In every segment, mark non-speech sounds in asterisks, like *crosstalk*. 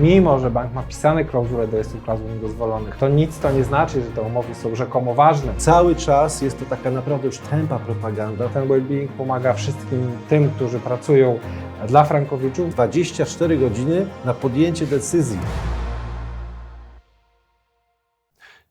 Mimo, że bank ma wpisane klauzule do jest klauzul niedozwolonych, to nic to nie znaczy, że te umowy są rzekomo ważne. Cały czas jest to taka naprawdę już tępa propaganda. Ten well-being pomaga wszystkim tym, którzy pracują dla frankowiczów. 24 godziny na podjęcie decyzji.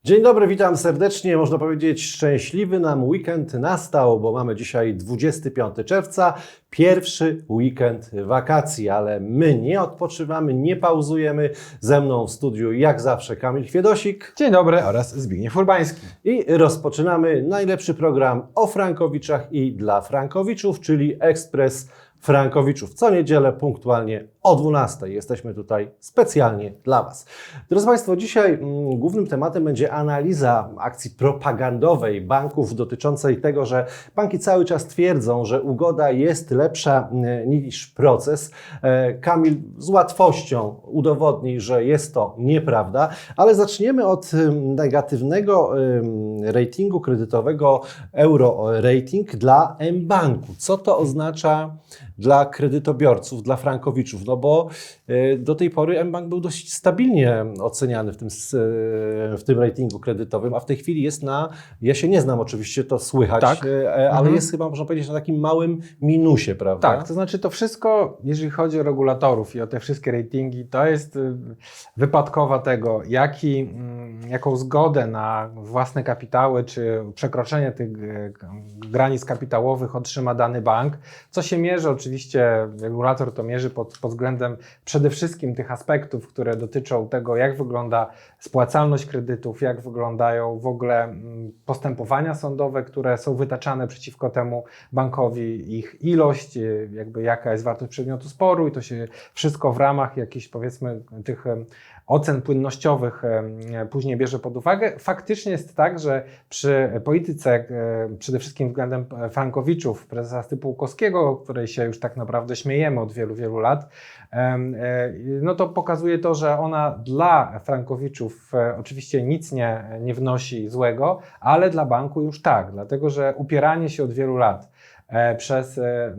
Dzień dobry, witam serdecznie. Można powiedzieć, szczęśliwy nam weekend nastał, bo mamy dzisiaj 25 czerwca, pierwszy weekend wakacji, ale my nie odpoczywamy, nie pauzujemy. Ze mną w studiu, jak zawsze, Kamil Chwiedosik. Dzień dobry oraz Zbigniew Urbański. I rozpoczynamy najlepszy program o Frankowiczach i dla Frankowiczów, czyli Ekspres Frankowiczów. Co niedzielę punktualnie o 12. Jesteśmy tutaj specjalnie dla Was. Drodzy Państwo, dzisiaj mm, głównym tematem będzie analiza akcji propagandowej banków dotyczącej tego, że banki cały czas twierdzą, że ugoda jest lepsza mm, niż proces. E, Kamil z łatwością udowodni, że jest to nieprawda, ale zaczniemy od ym, negatywnego ratingu kredytowego Euro Rating dla mBanku. Co to oznacza dla kredytobiorców, dla frankowiczów? No bo y, do tej pory mBank był dość stabilnie oceniany w tym, y, w tym ratingu kredytowym, a w tej chwili jest na, ja się nie znam oczywiście, to słychać, Tak. y, ale Mhm. jest chyba, można powiedzieć, na takim małym minusie, prawda? Tak, to znaczy to wszystko, jeżeli chodzi o regulatorów i o te wszystkie ratingi, to jest wypadkowa tego, jaki, mm, jaką zgodę na własne kapitały czy przekroczenie tych granic kapitałowych otrzyma dany bank. Co się mierzy, oczywiście regulator to mierzy pod, pod względem przede wszystkim tych aspektów, które dotyczą tego, jak wygląda spłacalność kredytów, jak wyglądają w ogóle mm, postępowania sądowe, które są wytaczane przeciwko temu bankowi, ich ilość, y, jakby jaka jest wartość przedmiotu sporu i to się wszystko w ramach jakichś powiedzmy tych ocen płynnościowych później bierze pod uwagę. Faktycznie jest tak, że przy polityce e, przede wszystkim względem frankowiczów, prezesa Stypułkowskiego, o której się już tak naprawdę śmiejemy od wielu, wielu lat, e, no to pokazuje to, że ona dla frankowiczów e, oczywiście nic nie, nie wnosi złego, ale dla banku już tak, dlatego że upieranie się od wielu lat przez e,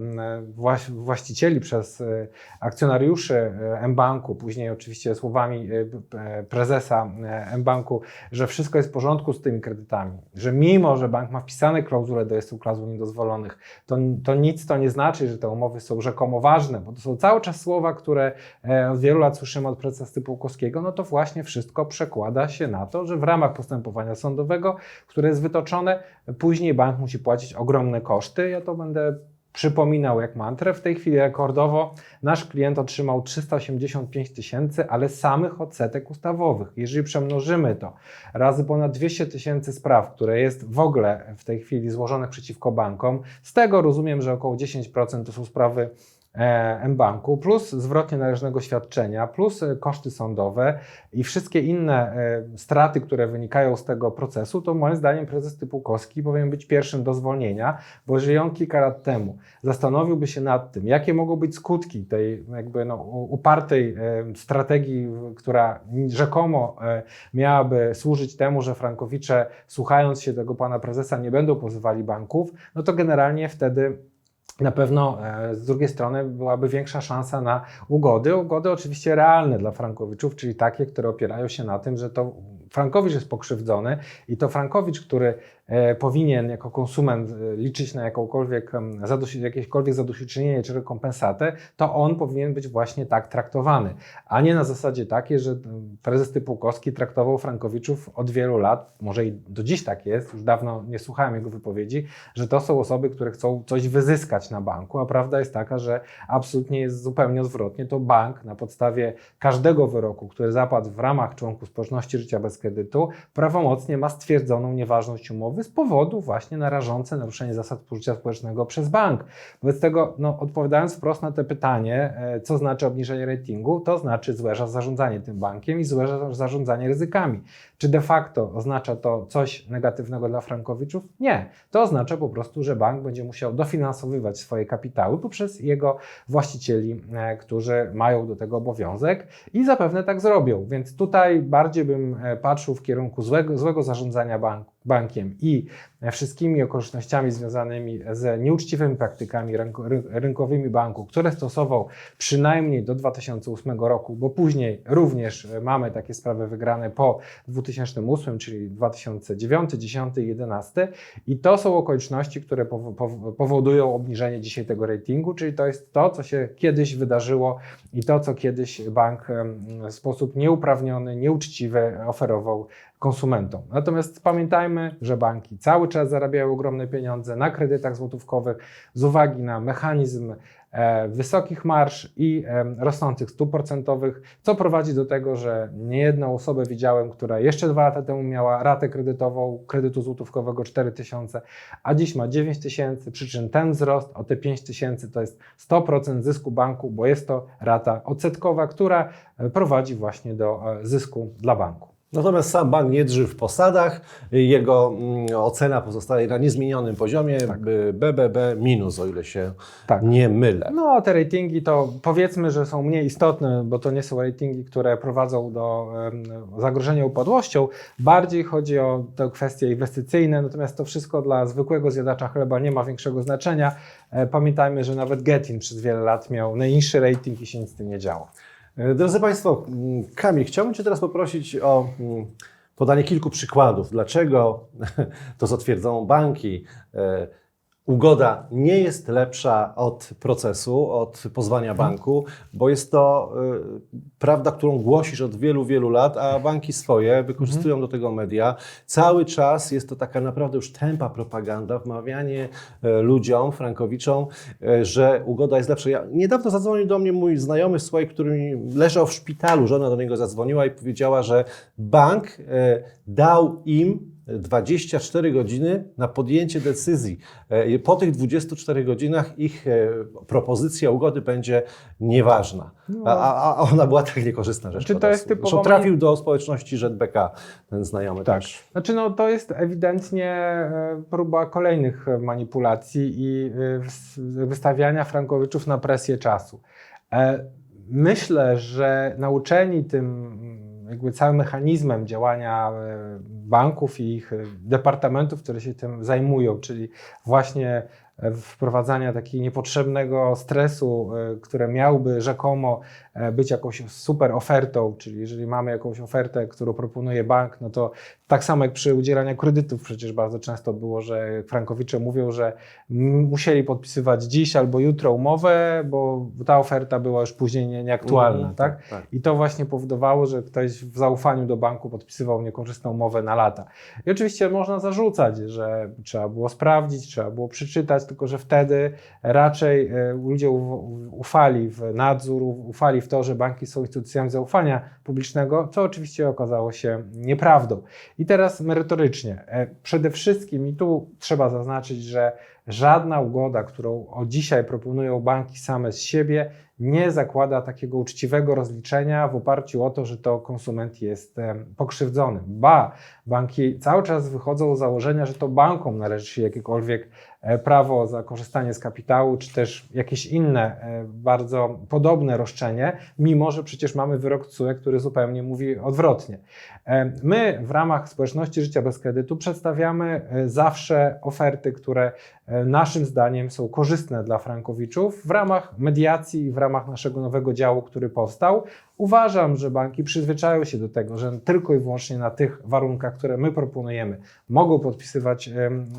właś- właścicieli, przez e, akcjonariuszy e, mBanku, później oczywiście słowami e, e, prezesa e, mBanku, że wszystko jest w porządku z tymi kredytami, że mimo, że bank ma wpisane klauzule do jest klauzul niedozwolonych, to, to nic to nie znaczy, że te umowy są rzekomo ważne, bo to są cały czas słowa, które e, od wielu lat słyszymy od prezesa Stypułkowskiego, no to właśnie wszystko przekłada się na to, że w ramach postępowania sądowego, które jest wytoczone, później bank musi płacić ogromne koszty. Ja to będę przypominał jak mantrę. W tej chwili rekordowo nasz klient otrzymał 385 tysięcy, ale samych odsetek ustawowych. Jeżeli przemnożymy to razy ponad 200 tysięcy spraw, które jest w ogóle w tej chwili złożonych przeciwko bankom, z tego rozumiem, że około 10% to są sprawy mBanku, plus zwrotnie należnego świadczenia, plus e, koszty sądowe i wszystkie inne e, straty, które wynikają z tego procesu, to moim zdaniem prezes Typułkowski powinien być pierwszym do zwolnienia, bo jeżeli on kilka lat temu. Zastanowiłby się nad tym, jakie mogą być skutki tej jakby no, upartej e, strategii, która rzekomo e, miałaby służyć temu, że frankowicze słuchając się tego pana prezesa nie będą pozywali banków, no to generalnie wtedy na pewno e, z drugiej strony byłaby większa szansa na ugody. Ugody oczywiście realne dla Frankowiczów, czyli takie, które opierają się na tym, że to Frankowicz jest pokrzywdzony i to Frankowicz, który powinien jako konsument e, liczyć na jakąkolwiek, zadosi, jakiekolwiek zadośćuczynienie czy rekompensatę, to on powinien być właśnie tak traktowany, a nie na zasadzie takiej, że prezes Typułkowski traktował Frankowiczów od wielu lat, może i do dziś tak jest, już dawno nie słuchałem jego wypowiedzi, że to są osoby, które chcą coś wyzyskać na banku, a prawda jest taka, że absolutnie jest zupełnie odwrotnie. To bank na podstawie każdego wyroku, który zapadł w ramach członków społeczności życia bez kredytu, prawomocnie ma stwierdzoną nieważność umowy z powodu właśnie na rażące naruszenie zasad współżycia społecznego przez bank. Wobec tego, no, odpowiadając wprost na to pytanie, e, co znaczy obniżenie ratingu, to znaczy złe zarządzanie tym bankiem i złe zarządzanie ryzykami. Czy de facto oznacza to coś negatywnego dla frankowiczów? Nie. To oznacza po prostu, że bank będzie musiał dofinansowywać swoje kapitały poprzez jego właścicieli, e, którzy mają do tego obowiązek i zapewne tak zrobią. Więc tutaj bardziej bym e, patrzył w kierunku złego, złego zarządzania bank, bankiem i wszystkimi okolicznościami związanymi z nieuczciwymi praktykami rynko- ry- rynkowymi banku, które stosował przynajmniej do 2008 roku, bo później również mamy takie sprawy wygrane po 2008, czyli 2009, 10 i 11 i to są okoliczności, które powo- powo- powodują obniżenie dzisiaj tego ratingu, czyli to jest to, co się kiedyś wydarzyło i to, co kiedyś bank w sposób nieuprawniony, nieuczciwy oferował konsumentom. Natomiast pamiętajmy, że banki cały czas zarabiają ogromne pieniądze na kredytach złotówkowych z uwagi na mechanizm e, wysokich marsz i em, rosnących stóp procentowych, co prowadzi do tego, że niejedną osobę widziałem, która jeszcze dwa lata temu miała ratę kredytową kredytu złotówkowego 4000, a dziś ma 9000, przy czym ten wzrost o te 5000 to jest 100% zysku banku, bo jest to rata odsetkowa, która e, prowadzi właśnie do e, zysku dla banku. Natomiast sam bank nie drży w posadach. Jego mm, ocena pozostaje na niezmienionym poziomie Tak. BBB minus, o ile się Tak. nie mylę. No, te ratingi to powiedzmy, że są mniej istotne, bo to nie są ratingi, które prowadzą do zagrożenia upadłością. Bardziej chodzi o te kwestie inwestycyjne, natomiast to wszystko dla zwykłego zjadacza chleba nie ma większego znaczenia. E, Pamiętajmy, że nawet Getin przez wiele lat miał najniższy rating i się nic z tym nie działo. E, Drodzy Państwo, mm, Kamil, chciałbym Cię teraz poprosić o mm, podanie kilku przykładów, dlaczego *laughs* to, co twierdzą banki, e, ugoda nie jest lepsza od procesu, od pozwania banku, bo jest to e, prawda, którą głosisz od wielu, wielu lat, a banki swoje wykorzystują do tego media. Cały czas jest to taka naprawdę już tempa propaganda, wmawianie e, ludziom, frankowiczom, e, że ugoda jest lepsza. Ja, niedawno zadzwonił do mnie mój znajomy, słuchaj, który leżał w szpitalu, żona do niego zadzwoniła i powiedziała, że bank e, dał im 24 godziny na podjęcie decyzji. E, Po tych 24 godzinach ich e, propozycja ugody będzie nieważna. A, a, a ona była tak niekorzystna rzecz. Czy to jest typowo Zresztą trafił do społeczności ZBK, ten znajomy Tak. też. Znaczy, no, to jest ewidentnie e, próba kolejnych manipulacji i wys- wystawiania Frankowiczów na presję czasu. Myślę, że nauczeni tym jakby całym mechanizmem działania e, banków i ich e, departamentów, które się tym zajmują, czyli właśnie e, wprowadzania takiego niepotrzebnego stresu, które miałby rzekomo być jakąś super ofertą, czyli jeżeli mamy jakąś ofertę, którą proponuje bank, no to tak samo jak przy udzielaniu kredytów przecież bardzo często było, że frankowicze mówią, że musieli podpisywać dziś albo jutro umowę, bo ta oferta była już później nie- nieaktualna, Mhm, tak? tak. I to właśnie powodowało, że ktoś w zaufaniu do banku podpisywał niekorzystną umowę na lata. I oczywiście można zarzucać, że trzeba było sprawdzić, trzeba było przeczytać, tylko że wtedy raczej e, ludzie ufali w nadzór, ufali w to, że banki są instytucjami zaufania publicznego, co oczywiście okazało się nieprawdą. I teraz merytorycznie. E, Przede wszystkim, i tu trzeba zaznaczyć, że żadna ugoda, którą od dzisiaj proponują banki same z siebie, nie zakłada takiego uczciwego rozliczenia w oparciu o to, że to konsument jest pokrzywdzony. Ba, banki cały czas wychodzą z założenia, że to bankom należy się jakiekolwiek e, prawo za korzystanie z kapitału, czy też jakieś inne e, bardzo podobne roszczenie, mimo że przecież mamy wyrok CUE, który zupełnie mówi odwrotnie. My w ramach społeczności życia bez kredytu przedstawiamy e, zawsze oferty, które naszym zdaniem są korzystne dla frankowiczów w ramach mediacji i w ramach naszego nowego działu, który powstał. Uważam, że banki przyzwyczają się do tego, że tylko i wyłącznie na tych warunkach, które my proponujemy, mogą podpisywać,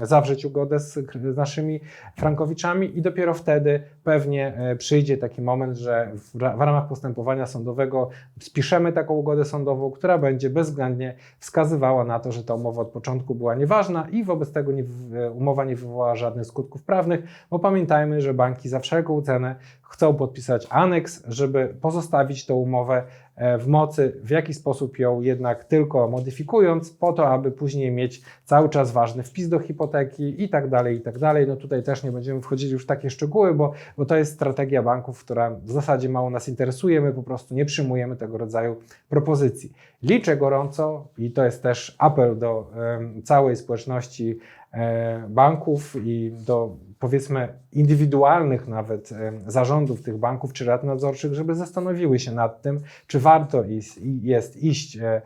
zawrzeć ugodę z, z naszymi frankowiczami i dopiero wtedy pewnie e, przyjdzie taki moment, że w, w ramach postępowania sądowego spiszemy taką ugodę sądową, która będzie bezwzględnie wskazywała na to, że ta umowa od początku była nieważna i wobec tego nie, umowa nie wywołała żadnych skutków prawnych, bo pamiętajmy, że banki za wszelką cenę chcą podpisać aneks, żeby pozostawić tę umowę e, w mocy, w jaki sposób ją jednak tylko modyfikując, po to, aby później mieć cały czas ważny wpis do hipoteki i tak dalej, i tak dalej. No tutaj też nie będziemy wchodzili już w takie szczegóły, bo, bo to jest strategia banków, która w zasadzie mało nas interesuje, my po prostu nie przyjmujemy tego rodzaju propozycji. Liczę gorąco i to jest też apel do em, całej społeczności banków i do powiedzmy indywidualnych nawet em, zarządów tych banków czy rad nadzorczych, żeby zastanowiły się nad tym, czy warto jest iść e, e,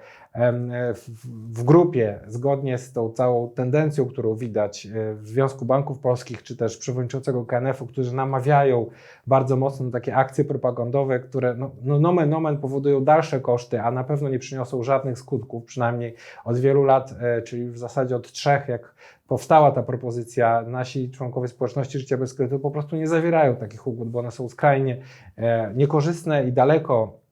w, grupie zgodnie z tą całą tendencją, którą widać e, w Związku Banków Polskich, czy też przewodniczącego KNF-u, którzy namawiają bardzo mocno takie akcje propagandowe, które no, no nomen nomen powodują dalsze koszty, a na pewno nie przyniosą żadnych skutków, przynajmniej od wielu lat, e, czyli w zasadzie od trzech, jak powstała ta propozycja, nasi członkowie społeczności życia bez kredytu po prostu nie zawierają takich ugód, bo one są skrajnie e, niekorzystne i daleko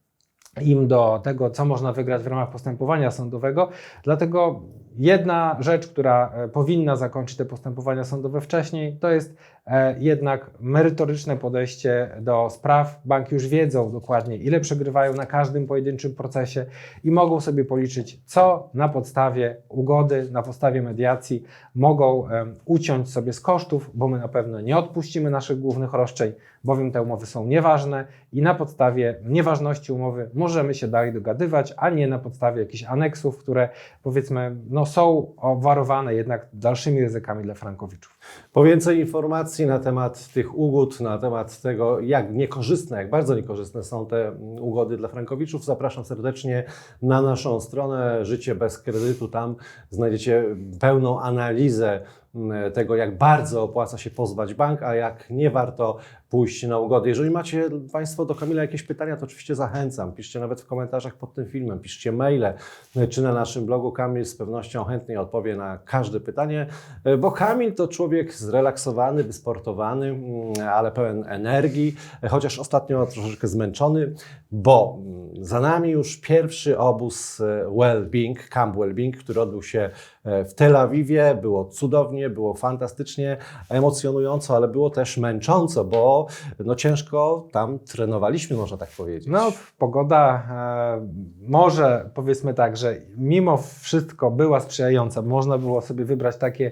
im do tego, co można wygrać w ramach postępowania sądowego. Dlatego jedna rzecz, która e, powinna zakończyć te postępowania sądowe wcześniej, to jest e, jednak merytoryczne podejście do spraw. Banki już wiedzą dokładnie, ile przegrywają na każdym pojedynczym procesie i mogą sobie policzyć, co na podstawie ugody, na podstawie mediacji mogą em, uciąć sobie z kosztów, bo my na pewno nie odpuścimy naszych głównych roszczeń, bowiem te umowy są nieważne i na podstawie nieważności umowy możemy się dalej dogadywać, a nie na podstawie jakichś aneksów, które powiedzmy no, są obwarowane jednak dalszymi ryzykami dla frankowiczów. Po więcej informacji na temat tych ugód, na temat tego, jak niekorzystne, jak bardzo niekorzystne są te mm, ugody dla frankowiczów, zapraszam serdecznie na naszą stronę Życie bez kredytu. Tam znajdziecie pełną analizę mm, tego, jak bardzo opłaca się pozwać bank, a jak nie warto pójść na ugody. Jeżeli macie Państwo do Kamila jakieś pytania, to oczywiście zachęcam. Piszcie nawet w komentarzach pod tym filmem, piszcie maile, czy na naszym blogu. Kamil z pewnością chętnie odpowie na każde pytanie, bo Kamil to człowiek zrelaksowany, wysportowany, mm, ale pełen energii, chociaż ostatnio troszeczkę zmęczony, bo mm, za nami już pierwszy obóz e, Wellbeing, Camp Wellbeing, który odbył się e, w Tel Awiwie. Było cudownie, było fantastycznie, emocjonująco, ale było też męcząco, bo no ciężko tam trenowaliśmy, można tak powiedzieć. No, pogoda e, może powiedzmy tak, że mimo wszystko była sprzyjająca. Można było sobie wybrać takie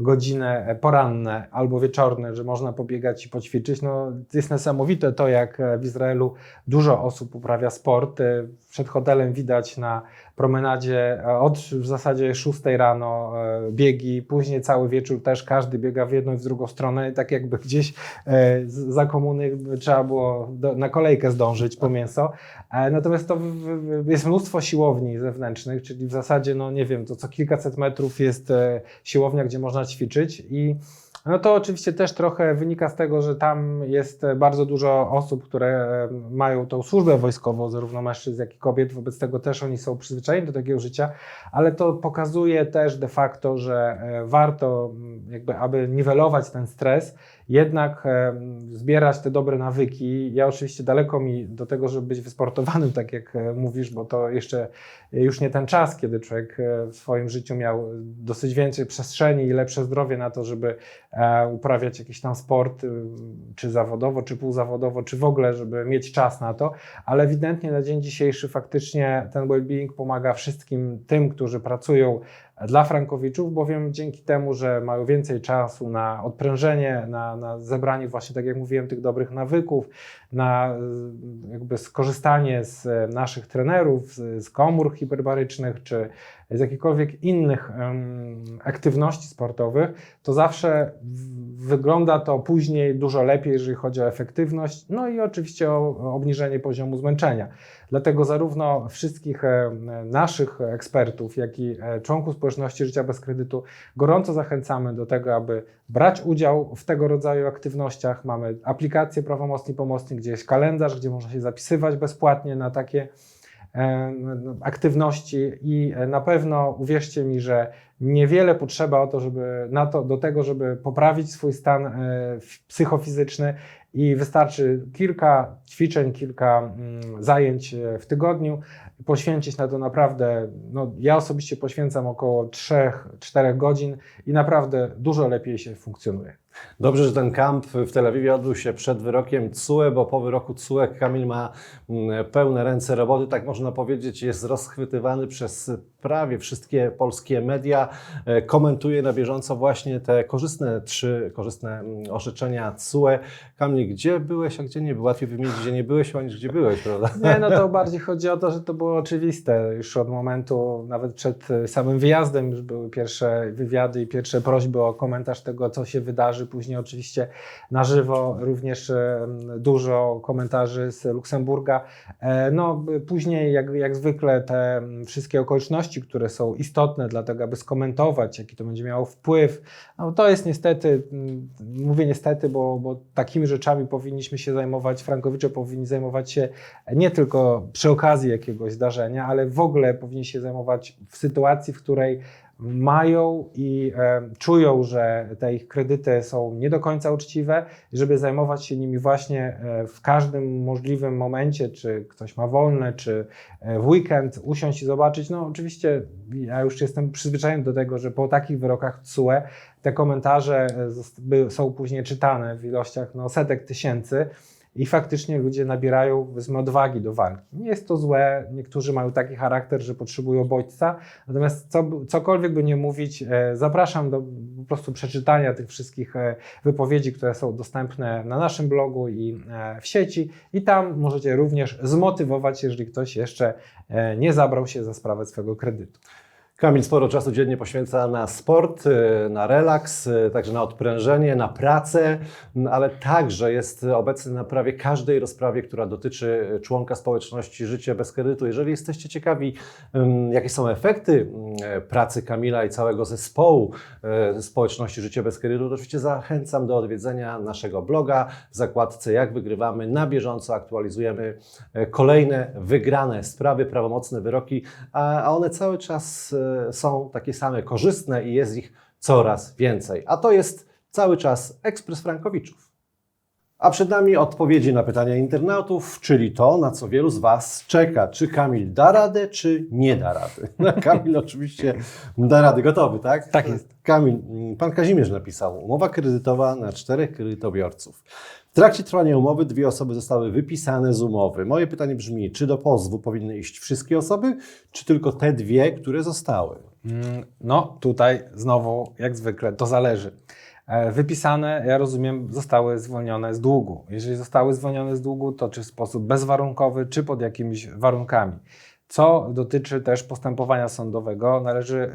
godziny poranne albo wieczorne, że można pobiegać i poćwiczyć. No, jest niesamowite to, jak w Izraelu dużo osób uprawia sport. E, Przed hotelem widać na promenadzie e, od w zasadzie 6 rano e, biegi, później cały wieczór też każdy biega w jedną i w drugą stronę, tak jakby gdzieś e, za komuny trzeba było do, na kolejkę zdążyć po mięso. Natomiast to jest mnóstwo siłowni zewnętrznych, czyli w zasadzie, no nie wiem, to co kilkaset metrów jest siłownia, gdzie można ćwiczyć i no to oczywiście też trochę wynika z tego, że tam jest bardzo dużo osób, które mają tą służbę wojskową, zarówno mężczyzn, jak i kobiet, wobec tego też oni są przyzwyczajeni do takiego życia, ale to pokazuje też de facto, że e, warto, m, jakby, aby niwelować ten stres, jednak zbierać te dobre nawyki. Ja oczywiście daleko mi do tego, żeby być wysportowanym, tak jak e, mówisz, bo to jeszcze już nie ten czas, kiedy człowiek e, w swoim życiu miał dosyć więcej przestrzeni i lepsze zdrowie na to, żeby uprawiać jakiś tam sport, y, czy zawodowo, czy półzawodowo, czy w ogóle, żeby mieć czas na to, ale ewidentnie na dzień dzisiejszy faktycznie ten well-being pomaga wszystkim tym, którzy pracują dla frankowiczów, bowiem dzięki temu, że mają więcej czasu na odprężenie, na, na zebranie właśnie, tak jak mówiłem, tych dobrych nawyków, na y, jakby skorzystanie z e, naszych trenerów, z, z komór hiperbarycznych, czy z jakichkolwiek innych em, aktywności sportowych, to zawsze wygląda to później dużo lepiej, jeżeli chodzi o efektywność, no i oczywiście o, obniżenie poziomu zmęczenia. Dlatego zarówno wszystkich naszych ekspertów, jak i e, członków społeczności życia bez kredytu gorąco zachęcamy do tego, aby brać udział w tego rodzaju aktywnościach. Mamy aplikację Prawomocni Pomocni, gdzie jest kalendarz, gdzie można się zapisywać bezpłatnie na takie aktywności i e, na pewno uwierzcie mi, że niewiele potrzeba o to, żeby, na to, do tego, żeby poprawić swój stan e, psychofizyczny i wystarczy kilka ćwiczeń, kilka mm, zajęć e, w tygodniu, poświęcić na to naprawdę, no, ja osobiście poświęcam około 3-4 godzin i naprawdę dużo lepiej się funkcjonuje. Dobrze, że ten kamp w Tel Awiwie odbył się przed wyrokiem CUE, bo po wyroku CUE Kamil ma mm, pełne ręce roboty, tak można powiedzieć, jest rozchwytywany przez prawie wszystkie polskie media, e, komentuje na bieżąco właśnie te korzystne, trzy korzystne mm, orzeczenia CUE. Kamil, gdzie byłeś, a gdzie nie? Łatwiej wymienić, gdzie nie byłeś, niż gdzie byłeś, prawda? Nie, no to *laughs* bardziej chodzi o to, że to było oczywiste. Już od momentu, nawet przed e, samym wyjazdem, już były pierwsze wywiady i pierwsze prośby o komentarz tego, co się wydarzy komentarzy, później oczywiście na żywo również e, dużo komentarzy z Luksemburga. E, No, później jak, jak zwykle te wszystkie okoliczności, które są istotne dla tego, aby skomentować, jaki to będzie miało wpływ, no, to jest niestety, mówię niestety, bo, bo takimi rzeczami powinniśmy się zajmować, Frankowicze powinni zajmować się nie tylko przy okazji jakiegoś zdarzenia, ale w ogóle powinni się zajmować w sytuacji, w której mają i e, czują, że te ich kredyty są nie do końca uczciwe, żeby zajmować się nimi właśnie e, w każdym możliwym momencie, czy ktoś ma wolne, czy e, w weekend, usiąść i zobaczyć. No oczywiście ja już jestem przyzwyczajony do tego, że po takich wyrokach TSUE te komentarze e, są później czytane w ilościach no, setek tysięcy. I faktycznie ludzie nabierają odwagi do walki. Nie jest to złe, niektórzy mają taki charakter, że potrzebują bodźca, natomiast co, cokolwiek by nie mówić, e, zapraszam do po prostu przeczytania tych wszystkich e, wypowiedzi, które są dostępne na naszym blogu i e, w sieci i tam możecie również zmotywować, jeżeli ktoś jeszcze nie zabrał się za sprawę swojego kredytu. Kamil sporo czasu dziennie poświęca na sport, y, na relaks, y, także na odprężenie, na pracę, ale także jest obecny na prawie każdej rozprawie, która dotyczy y, członka społeczności Życie bez kredytu. Jeżeli jesteście ciekawi, jakie są efekty pracy Kamila i całego zespołu społeczności Życie bez kredytu, to oczywiście zachęcam do odwiedzenia naszego bloga w zakładce Jak wygrywamy. Na bieżąco aktualizujemy kolejne wygrane sprawy, prawomocne wyroki, a one cały czas są takie same korzystne i jest ich coraz więcej. A to jest cały czas Ekspres Frankowiczów. A przed nami odpowiedzi na pytania internautów, czyli to, na co wielu z Was czeka. Czy Kamil da radę, czy nie da rady? *laughs* No, Kamil oczywiście da rady. Gotowy, tak? Tak jest. Kamil, pan Kazimierz napisał, umowa kredytowa na czterech kredytobiorców. W trakcie trwania umowy dwie osoby zostały wypisane z umowy. Moje pytanie brzmi, czy do pozwu powinny iść wszystkie osoby, czy tylko te dwie, które zostały? Mm, No, tutaj znowu, jak zwykle, to zależy. E, Wypisane, ja rozumiem, zostały zwolnione z długu. Jeżeli zostały zwolnione z długu, to czy w sposób bezwarunkowy, czy pod jakimiś warunkami. Co dotyczy też postępowania sądowego, należy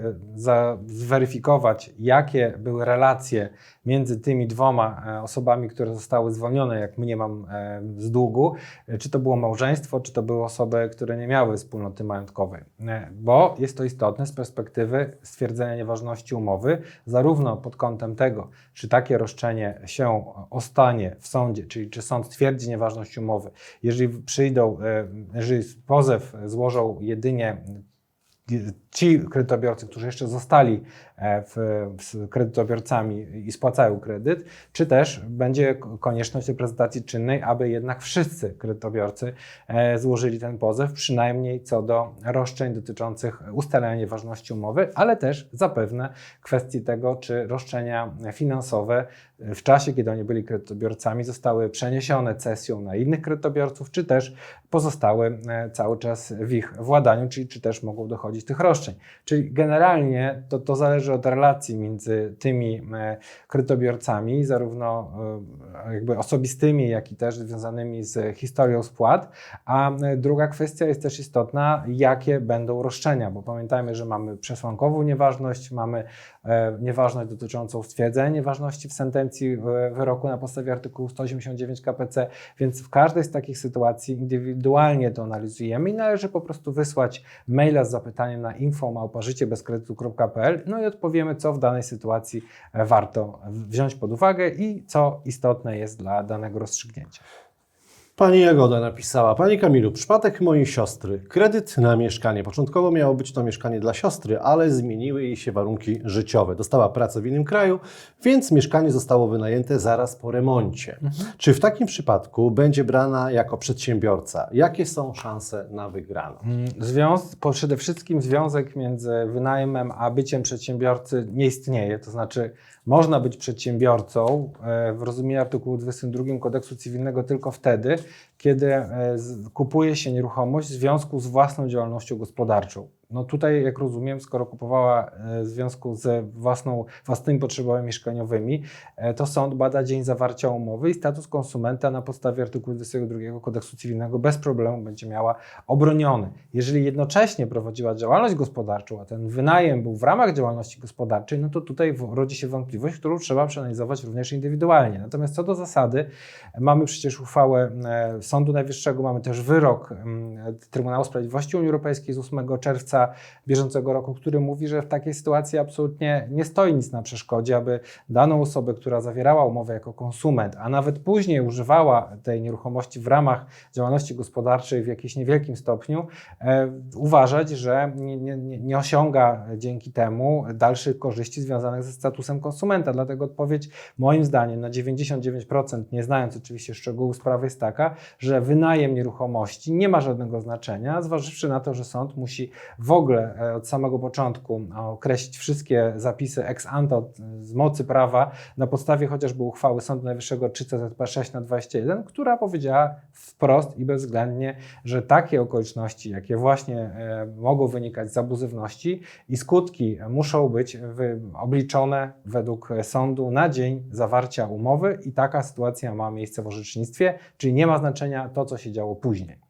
e, zweryfikować, jakie były relacje między tymi dwoma e, osobami, które zostały zwolnione, jak mniemam, e, z długu. Czy to było małżeństwo, czy to były osoby, które nie miały wspólnoty majątkowej. Bo jest to istotne z perspektywy stwierdzenia nieważności umowy, zarówno pod kątem tego, czy takie roszczenie się ostanie w sądzie, czyli czy sąd stwierdzi nieważność umowy. Jeżeli przyjdą, jeżeli pozew złożą jedynie ci kredytobiorcy, którzy jeszcze zostali z kredytobiorcami i spłacają kredyt, czy też będzie konieczność reprezentacji czynnej, aby jednak wszyscy kredytobiorcy e, złożyli ten pozew, przynajmniej co do roszczeń dotyczących ustalenia nieważności umowy, ale też zapewne kwestii tego, czy roszczenia finansowe w czasie, kiedy oni byli kredytobiorcami, zostały przeniesione cesją na innych kredytobiorców, czy też pozostały e, cały czas w ich władaniu, czyli czy też mogą dochodzić tych roszczeń. Czyli generalnie to, to zależy od relacji między tymi e, kredytobiorcami, zarówno e, jakby osobistymi, jak i też związanymi z historią spłat. A e, druga kwestia jest też istotna, jakie będą roszczenia, bo pamiętajmy, że mamy przesłankową nieważność, mamy nieważność dotyczącą stwierdzenia nieważności w sentencji wyroku na podstawie artykułu 189 KPC, więc w każdej z takich sytuacji indywidualnie to analizujemy i należy po prostu wysłać maila z zapytaniem na info.życiebezkredytu.pl no i odpowiemy, co w danej sytuacji e, warto wziąć pod uwagę i co istotne jest dla danego rozstrzygnięcia. Pani Jagoda napisała, Pani Kamilu, przypadek mojej siostry. Kredyt na mieszkanie. Początkowo miało być to mieszkanie dla siostry, ale zmieniły jej się warunki życiowe. Dostała pracę w innym kraju, więc mieszkanie zostało wynajęte zaraz po remoncie. Czy w takim przypadku będzie brana jako przedsiębiorca? Jakie są szanse na wygraną? Mm, Związ, przede wszystkim związek między wynajmem a byciem przedsiębiorcy nie istnieje. To znaczy, można być przedsiębiorcą e, w rozumieniu artykułu 22 kodeksu cywilnego tylko wtedy, kiedy e, kupuje się nieruchomość w związku z własną działalnością gospodarczą. No tutaj, jak rozumiem, skoro kupowała e, w związku z własną, własnymi potrzebami mieszkaniowymi, e, to sąd bada dzień zawarcia umowy i status konsumenta na podstawie artykułu 22 kodeksu cywilnego bez problemu będzie miała obroniony. Jeżeli jednocześnie prowadziła działalność gospodarczą, a ten wynajem był w ramach działalności gospodarczej, no to tutaj rodzi się wątpliwość, którą trzeba przeanalizować również indywidualnie. Natomiast co do zasady, mamy przecież uchwałę e, Sądu Najwyższego, mamy też wyrok mm, Trybunału Sprawiedliwości Unii Europejskiej z 8 czerwca bieżącego roku, który mówi, że w takiej sytuacji absolutnie nie stoi nic na przeszkodzie, aby daną osobę, która zawierała umowę jako konsument, a nawet później używała tej nieruchomości w ramach działalności gospodarczej w jakimś niewielkim stopniu, e, uważać, że nie, nie, nie osiąga dzięki temu dalszych korzyści związanych ze statusem konsumenta. Dlatego odpowiedź moim zdaniem na 99%, nie znając oczywiście szczegółów sprawy, jest taka, że wynajem nieruchomości nie ma żadnego znaczenia, zważywszy na to, że sąd musi w ogóle e, od samego początku określić wszystkie zapisy ex ante od- z mocy prawa na podstawie chociażby uchwały Sądu Najwyższego 3 CZP 6 na 21, która powiedziała wprost i bezwzględnie, że takie okoliczności, jakie właśnie e, mogą wynikać z abuzywności i skutki muszą być obliczone według sądu na dzień zawarcia umowy i taka sytuacja ma miejsce w orzecznictwie, czyli nie ma znaczenia to, co się działo później.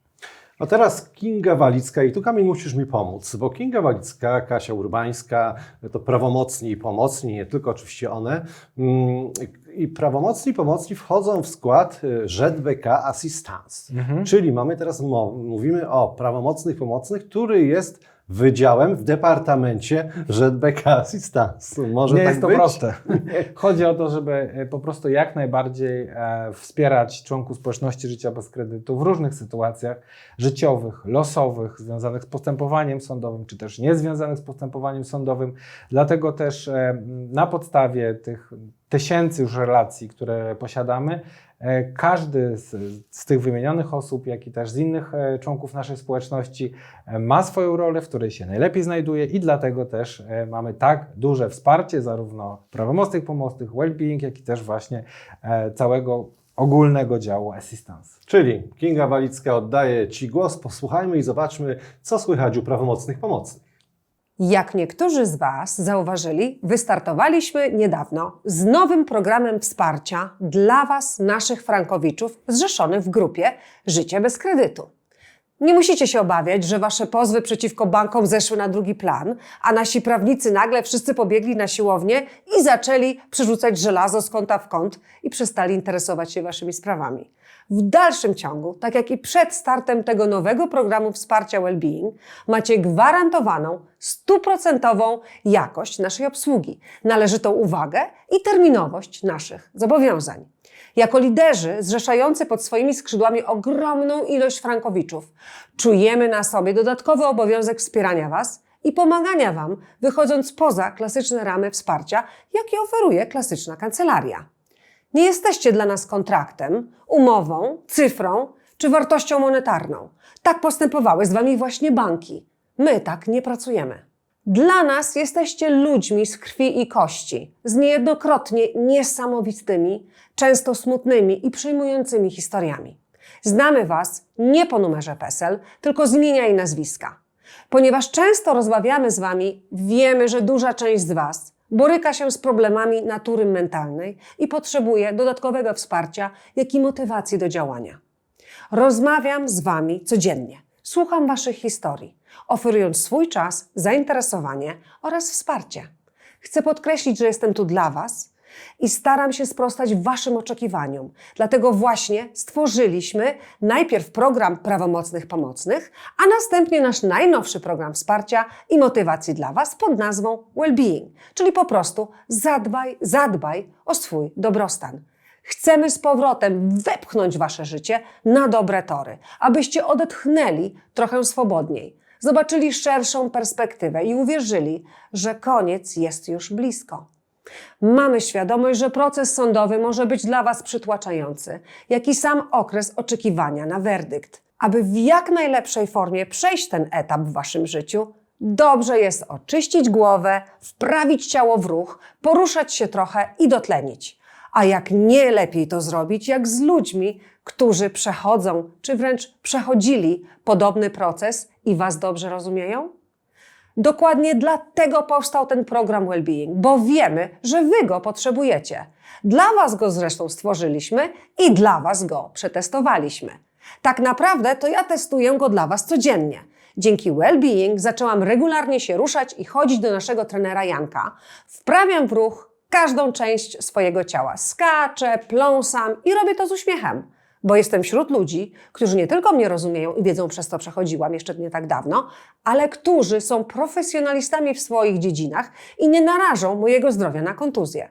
A teraz Kinga Walicka i tu Kamil musisz mi pomóc, bo Kinga Walicka, Kasia Urbańska, to prawomocni i pomocni, nie tylko oczywiście one. mm, I prawomocni i pomocni wchodzą w skład y, ZBK Assistance. Czyli mamy teraz, mówimy o prawomocnych pomocnych, który jest wydziałem w departamencie ZBK Assistance. Może nie tak jest to być? proste. *laughs* Chodzi o to, żeby e, po prostu jak najbardziej e, wspierać członków społeczności życia bez kredytu w różnych sytuacjach życiowych, losowych, związanych z postępowaniem sądowym, czy też niezwiązanych z postępowaniem sądowym. Dlatego też e, na podstawie tych tysięcy już relacji, które posiadamy, każdy z, z tych wymienionych osób, jak i też z innych e, członków naszej społeczności e, ma swoją rolę, w której się najlepiej znajduje i dlatego też e, mamy tak duże wsparcie zarówno prawomocnych, pomocnych, well-being, jak i też właśnie e, całego ogólnego działu assistance. Czyli Kinga Walicka oddaje Ci głos, posłuchajmy i zobaczmy, co słychać u prawomocnych pomocnych. Jak niektórzy z Was zauważyli, wystartowaliśmy niedawno z nowym programem wsparcia dla Was, naszych frankowiczów, zrzeszonych w grupie Życie bez kredytu. Nie musicie się obawiać, że Wasze pozwy przeciwko bankom zeszły na drugi plan, a nasi prawnicy nagle wszyscy pobiegli na siłownię i zaczęli przerzucać żelazo z kąta w kąt i przestali interesować się Waszymi sprawami. W dalszym ciągu, tak jak i przed startem tego nowego programu wsparcia Wellbeing, macie gwarantowaną stuprocentową jakość naszej obsługi, należytą uwagę i terminowość naszych zobowiązań. Jako liderzy zrzeszający pod swoimi skrzydłami ogromną ilość frankowiczów, czujemy na sobie dodatkowy obowiązek wspierania Was i pomagania Wam, wychodząc poza klasyczne ramy wsparcia, jakie oferuje klasyczna kancelaria. Nie jesteście dla nas kontraktem, umową, cyfrą czy wartością monetarną. Tak postępowały z Wami właśnie banki. My tak nie pracujemy. Dla nas jesteście ludźmi z krwi i kości, z niejednokrotnie niesamowitymi, często smutnymi i przejmującymi historiami. Znamy Was nie po numerze PESEL, tylko z imienia i nazwiska. Ponieważ często rozmawiamy z Wami, wiemy, że duża część z Was boryka się z problemami natury mentalnej i potrzebuje dodatkowego wsparcia, jak i motywacji do działania. Rozmawiam z Wami codziennie, słucham Waszych historii, oferując swój czas, zainteresowanie oraz wsparcie. Chcę podkreślić, że jestem tu dla Was i staram się sprostać Waszym oczekiwaniom. Dlatego właśnie stworzyliśmy najpierw program prawomocnych pomocnych, a następnie nasz najnowszy program wsparcia i motywacji dla Was pod nazwą Wellbeing, czyli po prostu zadbaj, zadbaj o swój dobrostan. Chcemy z powrotem wepchnąć Wasze życie na dobre tory, abyście odetchnęli trochę swobodniej, zobaczyli szerszą perspektywę i uwierzyli, że koniec jest już blisko. Mamy świadomość, że proces sądowy może być dla Was przytłaczający, jak i sam okres oczekiwania na werdykt. Aby w jak najlepszej formie przejść ten etap w Waszym życiu, dobrze jest oczyścić głowę, wprawić ciało w ruch, poruszać się trochę i dotlenić. A jak nie lepiej to zrobić, jak z ludźmi, którzy przechodzą, czy wręcz przechodzili podobny proces i Was dobrze rozumieją? Dokładnie dlatego powstał ten program Wellbeing, bo wiemy, że Wy go potrzebujecie. Dla Was go zresztą stworzyliśmy i dla Was go przetestowaliśmy. Tak naprawdę to ja testuję go dla Was codziennie. Dzięki Wellbeing zaczęłam regularnie się ruszać i chodzić do naszego trenera Janka. Wprawiam w ruch każdą część swojego ciała. Skaczę, pląsam i robię to z uśmiechem bo jestem wśród ludzi, którzy nie tylko mnie rozumieją i wiedzą, przez co przechodziłam jeszcze nie tak dawno, ale którzy są profesjonalistami w swoich dziedzinach i nie narażą mojego zdrowia na kontuzję.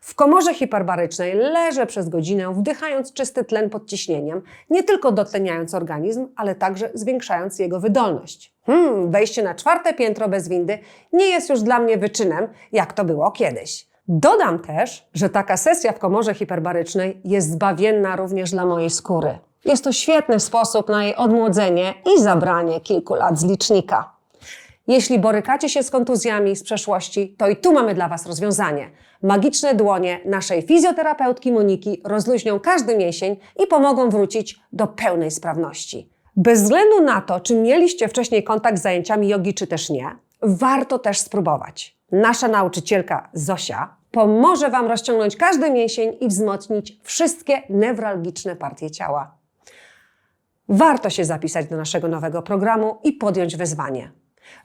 W komorze hiperbarycznej leżę przez godzinę, wdychając czysty tlen pod ciśnieniem, nie tylko dotleniając organizm, ale także zwiększając jego wydolność. Hmm, wejście na czwarte piętro bez windy nie jest już dla mnie wyczynem, jak to było kiedyś. Dodam też, że taka sesja w komorze hiperbarycznej jest zbawienna również dla mojej skóry. Jest to świetny sposób na jej odmłodzenie i zabranie kilku lat z licznika. Jeśli borykacie się z kontuzjami z przeszłości, to i tu mamy dla Was rozwiązanie. Magiczne dłonie naszej fizjoterapeutki Moniki rozluźnią każdy mięsień i pomogą wrócić do pełnej sprawności. Bez względu na to, czy mieliście wcześniej kontakt z zajęciami jogi, czy też nie, warto też spróbować. Nasza nauczycielka Zosia pomoże Wam rozciągnąć każdy mięsień i wzmocnić wszystkie newralgiczne partie ciała. Warto się zapisać do naszego nowego programu i podjąć wyzwanie.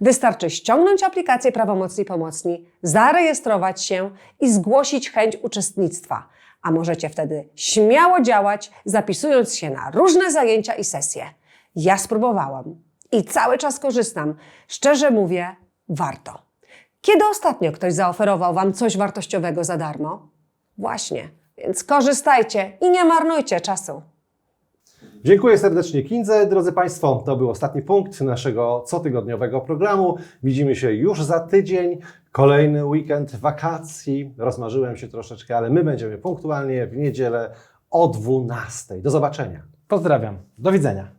Wystarczy ściągnąć aplikację Prawomocni Pomocni, zarejestrować się i zgłosić chęć uczestnictwa, a możecie wtedy śmiało działać, zapisując się na różne zajęcia i sesje. Ja spróbowałam i cały czas korzystam. Szczerze mówię, warto. Kiedy ostatnio ktoś zaoferował Wam coś wartościowego za darmo? Właśnie, więc korzystajcie i nie marnujcie czasu. Dziękuję serdecznie Kindze. Drodzy Państwo, to był ostatni punkt naszego cotygodniowego programu. Widzimy się już za tydzień. Kolejny weekend wakacji. Rozmarzyłem się troszeczkę, ale my będziemy punktualnie w niedzielę o 12. Do zobaczenia. Pozdrawiam. Do widzenia.